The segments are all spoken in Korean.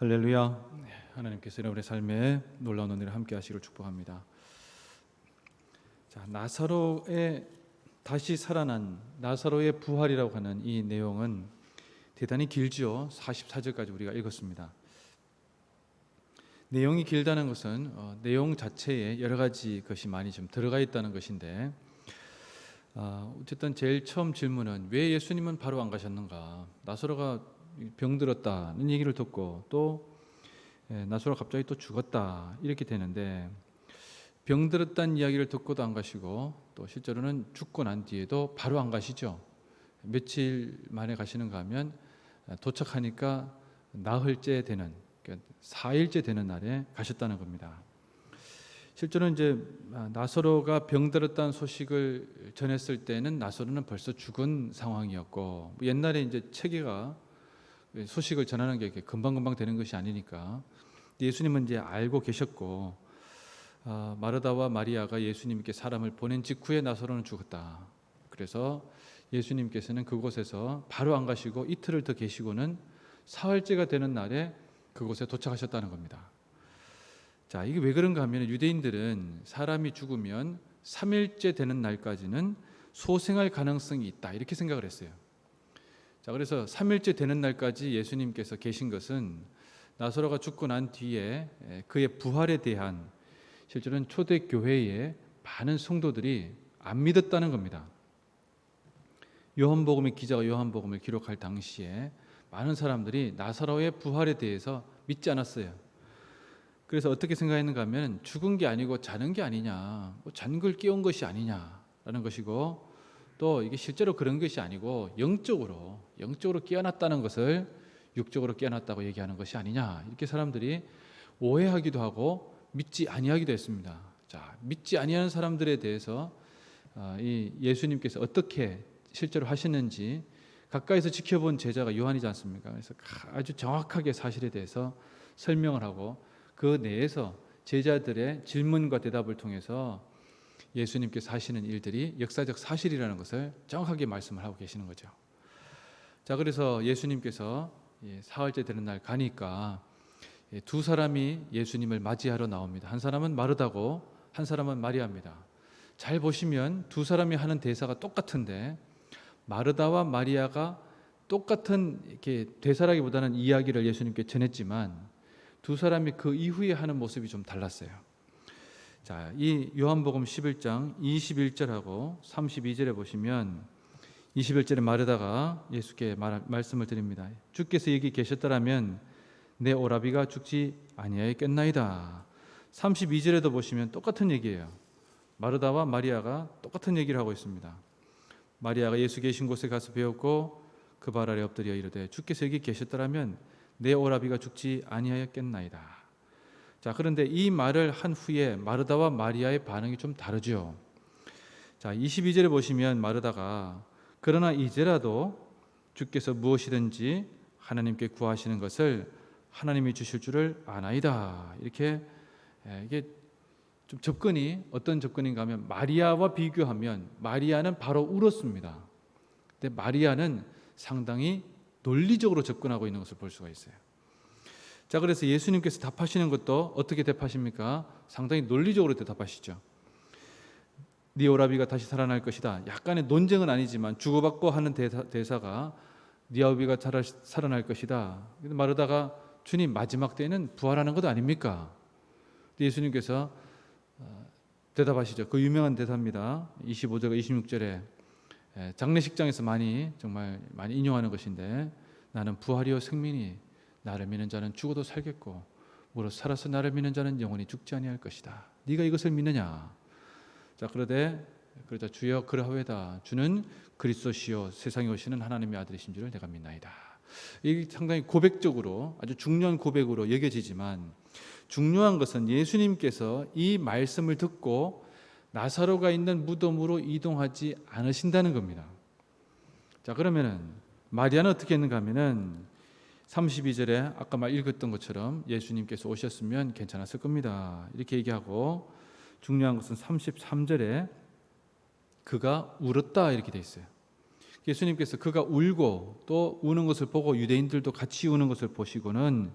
할렐루야. 하나님께서 여러분의 삶에 놀라운 은혜를 함께 하시기를 축복합니다. 자, 나사로의 다시 살아난 나사로의 부활이라고 하는 이 내용은 대단히 길지요. 44절까지 우리가 읽었습니다. 내용이 길다는 것은 어, 내용 자체에 여러 가지 것이 많이 좀 들어가 있다는 것인데 어, 어쨌든 제일 처음 질문은 왜 예수님은 바로 안 가셨는가? 나사로가 병들었다는 얘기를 듣고 또 예, 나사로가 갑자기 또 죽었다 이렇게 되는데 병들었다는 이야기를 듣고도 안 가시고 또 실제로는 죽고 난 뒤에도 바로 안 가시죠. 며칠 만에 가시는가 하면 도착하니까 나흘째 되는 그러니까 4일째 되는 날에 가셨다는 겁니다. 실제로 이제 나사로가 병들었다는 소식을 전했을 때는 나사로는 벌써 죽은 상황이었고 옛날에 이제 체계가 소식을 전하는 게 금방 금방 되는 것이 아니니까 예수님은 이제 알고 계셨고 아, 마르다와 마리아가 예수님께 사람을 보낸 직후에 나사로는 죽었다. 그래서 예수님께서는 그곳에서 바로 안 가시고 이틀을 더 계시고는 사흘째가 되는 날에 그곳에 도착하셨다는 겁니다. 자, 이게 왜 그런가 하면 유대인들은 사람이 죽으면 3일째 되는 날까지는 소생할 가능성이 있다. 이렇게 생각을 했어요. 자, 그래서 3일째 되는 날까지 예수님께서 계신 것은 나사로가 죽고 난 뒤에 그의 부활에 대한 실제로는 초대 교회의 많은 성도들이 안 믿었다는 겁니다. 요한복음의 기자가 요한복음을 기록할 당시에 많은 사람들이 나사로의 부활에 대해서 믿지 않았어요. 그래서 어떻게 생각했는가 하면 죽은 게 아니고 자는 게 아니냐, 뭐 잔글 깨운 것이 아니냐라는 것이고 또 이게 실제로 그런 것이 아니고 영적으로 영적으로 깨어났다는 것을 육적으로 깨어났다고 얘기하는 것이 아니냐 이렇게 사람들이 오해하기도 하고 믿지 아니하기도 했습니다. 자, 믿지 아니하는 사람들에 대해서 아, 이 예수님께서 어떻게 실제로 하시는지 가까이서 지켜본 제자가 요한이지 않습니까? 그래서 아주 정확하게 사실에 대해서 설명을 하고 그 내에서 제자들의 질문과 대답을 통해서 예수님께서 하시는 일들이 역사적 사실이라는 것을 정확하게 말씀을 하고 계시는 거죠. 자, 그래서 예수님께서 사흘째 되는 날 가니까 두 사람이 예수님을 맞이하러 나옵니다. 한 사람은 마르다고 한 사람은 마리아입니다. 잘 보시면 두 사람이 하는 대사가 똑같은데 마르다와 마리아가 똑같은 이렇게 대사라기보다는 이야기를 예수님께 전했지만 두 사람이 그 이후에 하는 모습이 좀 달랐어요. 자, 이 요한복음 11장 21절하고 32절에 보시면 21절에 마르다가 예수께 말, 말씀을 드립니다. 주께서 여기 계셨더라면 내 오라비가 죽지 아니하였겠나이다. 32절에도 보시면 똑같은 얘기예요. 마르다와 마리아가 똑같은 얘기를 하고 있습니다. 마리아가 예수 계신 곳에 가서 배웠고 그 발 아래 엎드려 이르되 주께서 여기 계셨더라면 내 오라비가 죽지 아니하였겠나이다. 자, 그런데 이 말을 한 후에 마르다와 마리아의 반응이 좀 다르죠. 자, 22절에 보시면 마르다가 그러나 이제라도 주께서 무엇이든지 하나님께 구하시는 것을 하나님이 주실 줄을 아나이다. 이렇게 예, 이게 좀 접근이 어떤 접근인가 하면 마리아와 비교하면 마리아는 바로 울었습니다. 근데 마리아는 상당히 논리적으로 접근하고 있는 것을 볼 수가 있어요. 자, 그래서 예수님께서 답하시는 것도 어떻게 대답하십니까? 상당히 논리적으로 대답하시죠. 네 오라비가 다시 살아날 것이다. 약간의 논쟁은 아니지만 주고받고 하는 대사, 가네 아비가 살아날 것이다. 마르다가 주님 마지막 때는 부활하는 것 아닙니까? 예수님께서 대답하시죠. 그 유명한 대사입니다. 25절과 26절에 장례식장에서 많이 정말 많이 인용하는 것인데 나는 부활이요 생민이 나를 믿는 자는 죽어도 살겠고 무릇 살아서 나를 믿는 자는 영원히 죽지 아니할 것이다. 네가 이것을 믿느냐? 자 그러되 그러자 주여 그러하외다. 주는 그리스도시요 세상에 오시는 하나님의 아들이신 줄을 내가 믿나이다. 이 상당히 고백적으로 아주 중요한 고백으로 여겨지지만 중요한 것은 예수님께서 이 말씀을 듣고 나사로가 있는 무덤으로 이동하지 않으신다는 겁니다. 자, 그러면은 마리아는 어떻게 했는가 하면은 32절에 아까 말 읽었던 것처럼 예수님께서 오셨으면 괜찮았을 겁니다. 이렇게 얘기하고 중요한 것은 33절에 그가 울었다 이렇게 돼 있어요. 예수님께서 그가 울고 또 우는 것을 보고 유대인들도 같이 우는 것을 보시고는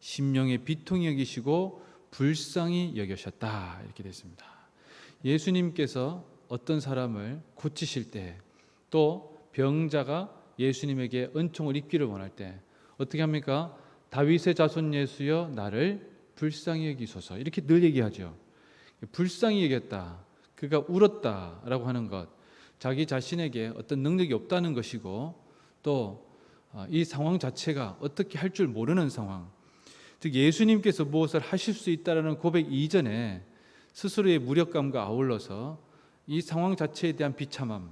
심령의 비통히 여기시고 불쌍히 여기셨다 이렇게 됐습니다. 예수님께서 어떤 사람을 고치실 때 또 병자가 예수님에게 은총을 입기를 원할 때 어떻게 합니까? 다윗의 자손 예수여 나를 불쌍히 여기소서 이렇게 늘 얘기하죠. 불쌍히 여겼다. 그가 울었다라고 하는 것. 자기 자신에게 어떤 능력이 없다는 것이고 또 이 상황 자체가 어떻게 할 줄 모르는 상황. 즉 예수님께서 무엇을 하실 수 있다라는 고백 이전에 스스로의 무력감과 아울러서 이 상황 자체에 대한 비참함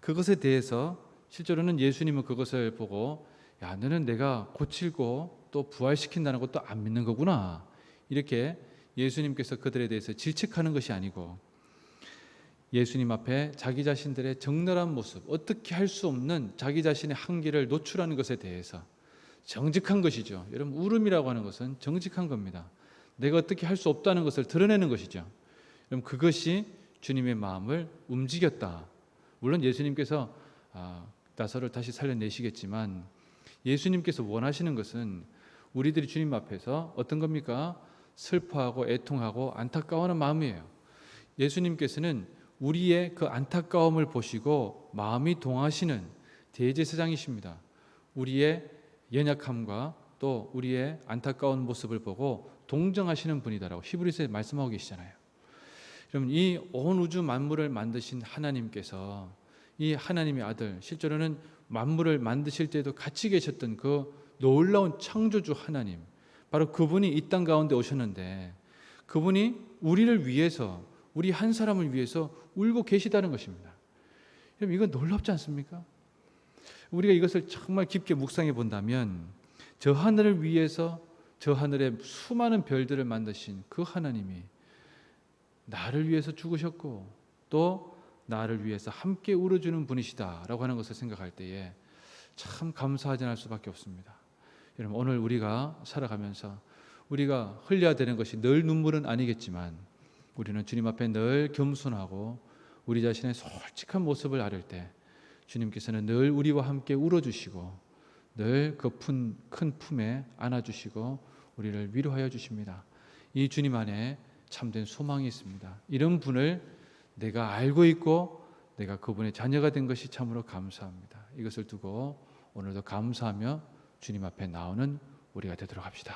그것에 대해서 실제로는 예수님은 그것을 보고 야 너는 내가 고칠고 또 부활시킨다는 것도 안 믿는 거구나 이렇게 예수님께서 그들에 대해서 질책하는 것이 아니고 예수님 앞에 자기 자신들의 적나라한 모습 어떻게 할 수 없는 자기 자신의 한계를 노출하는 것에 대해서 정직한 것이죠. 여러분 울음이라고 하는 것은 정직한 겁니다. 내가 어떻게 할 수 없다는 것을 드러내는 것이죠. 여러분 그것이 주님의 마음을 움직였다. 물론 예수님께서 아, 나사를 다시 살려내시겠지만 예수님께서 원하시는 것은 우리들이 주님 앞에서 어떤 겁니까? 슬퍼하고 애통하고 안타까워하는 마음이에요. 예수님께서는 우리의 그 안타까움을 보시고 마음이 동하시는 대제사장이십니다. 우리의 연약함과 또 우리의 안타까운 모습을 보고 동정하시는 분이다라고 히브리서에 말씀하고 계시잖아요. 여러분 이온 우주 만물을 만드신 하나님께서 이 하나님의 아들 실제로는 만물을 만드실 때도 같이 계셨던 그 놀라운 창조주 하나님 바로 그분이 이 땅 가운데 오셨는데 그분이 우리를 위해서 우리 한 사람을 위해서 울고 계시다는 것입니다. 여러분 이건 놀랍지 않습니까? 우리가 이것을 정말 깊게 묵상해 본다면 저 하늘을 위해서 저 하늘의 수많은 별들을 만드신 그 하나님이 나를 위해서 죽으셨고 또 나를 위해서 함께 울어주는 분이시다라고 하는 것을 생각할 때에 참 감사하지 않을 수밖에 없습니다. 여러분 오늘 우리가 살아가면서 우리가 흘려야 되는 것이 늘 눈물은 아니겠지만 우리는 주님 앞에 늘 겸손하고 우리 자신의 솔직한 모습을 아를 때 주님께서는 늘 우리와 함께 울어주시고 늘 그 큰 품에 안아주시고 우리를 위로하여 주십니다. 이 주님 안에 참된 소망이 있습니다. 이런 분을 내가 알고 있고 내가 그분의 자녀가 된 것이 참으로 감사합니다. 이것을 두고 오늘도 감사하며 주님 앞에 나오는 우리가 되도록 합시다.